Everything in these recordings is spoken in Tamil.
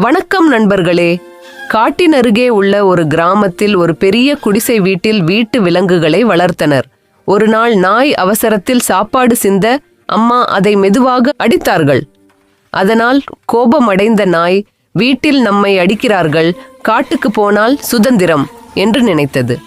வணக்கம் நண்பர்களே. காட்டின் அருகே உள்ள ஒரு கிராமத்தில் ஒரு பெரிய குடிசை வீட்டில் வீட்டு விலங்குகளை வளர்த்தனர். ஒரு நாள் நாய் அவசரத்தில் சாப்பாடு சிந்த அம்மா அதை மெதுவாக அடித்தார்கள். அதனால் கோபமடைந்த நாய் வீட்டில் நம்மை அடிக்கிறார்கள் காட்டுக்கு போனால் சுதந்திரம் என்று நினைத்தது.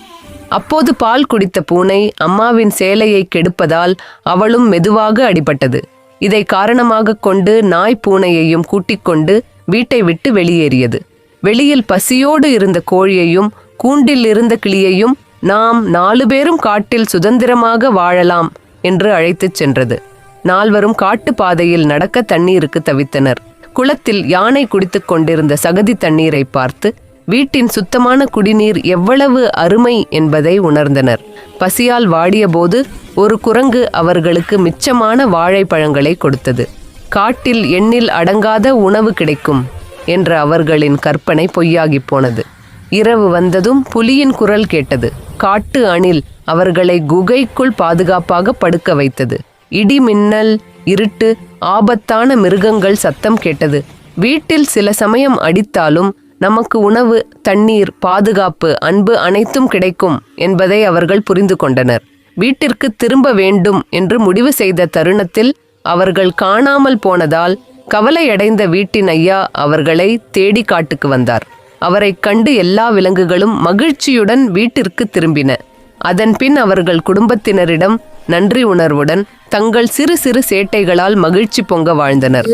அப்போது பால் குடித்த பூனை அம்மாவின் சேலையை கெடுப்பதால் அவளும் மெதுவாக அடிபட்டது. இதை காரணமாக கொண்டு நாய் பூனையையும் கூட்டிக் கொண்டு வீட்டை விட்டு வெளியேறியது. வெளியில் பசியோடு இருந்த கோழியையும் கூண்டில் இருந்த கிளியையும் நாம் நாலு பேரும் காட்டில் சுதந்திரமாக வாழலாம் என்று அழைத்துச் சென்றது. நால்வரும் காட்டு பாதையில் நடக்க தண்ணீருக்கு தவித்தனர். குளத்தில் யானை குடித்துக் கொண்டிருந்த சகதி தண்ணீரை பார்த்து வீட்டின் சுத்தமான குடிநீர் எவ்வளவு அருமை என்பதை உணர்ந்தனர். பசியால் வாடியபோது ஒரு குரங்கு அவர்களுக்கு மிச்சமான வாழைப்பழங்களை கொடுத்தது. காட்டில் எண்ணில் அடங்காத உணவு கிடைக்கும் என்ற அவர்களின் கற்பனை பொய்யாகிப் போனது. இரவு வந்ததும் புலியின் குரல் கேட்டது. காட்டு அணில் அவர்களை குகைக்குள் பாதுகாப்பாக படுக்க வைத்தது. இடி மின்னல் இருட்டு ஆபத்தான மிருகங்கள் சத்தம் கேட்டது. வீட்டில் சில சமயம் அடித்தாலும் நமக்கு உணவு தண்ணீர் பாதுகாப்பு அன்பு அனைத்தும் கிடைக்கும் என்பதை அவர்கள் புரிந்து கொண்டனர். வீட்டிற்கு திரும்ப வேண்டும் என்று முடிவு செய்த தருணத்தில் அவர்கள் காணாமல் போனதால் கவலையடைந்த வீட்டின் ஐயா அவர்களை தேடி காட்டுக்கு வந்தார். அவரைக் கண்டு எல்லா விலங்குகளும் மகிழ்ச்சியுடன் வீட்டிற்கு திரும்பின. அதன்பின் அவர்கள் குடும்பத்தினரிடம் நன்றி உணர்வுடன் தங்கள் சிறு சிறு சேட்டைகளால் மகிழ்ச்சி பொங்க வாழ்ந்தனர்.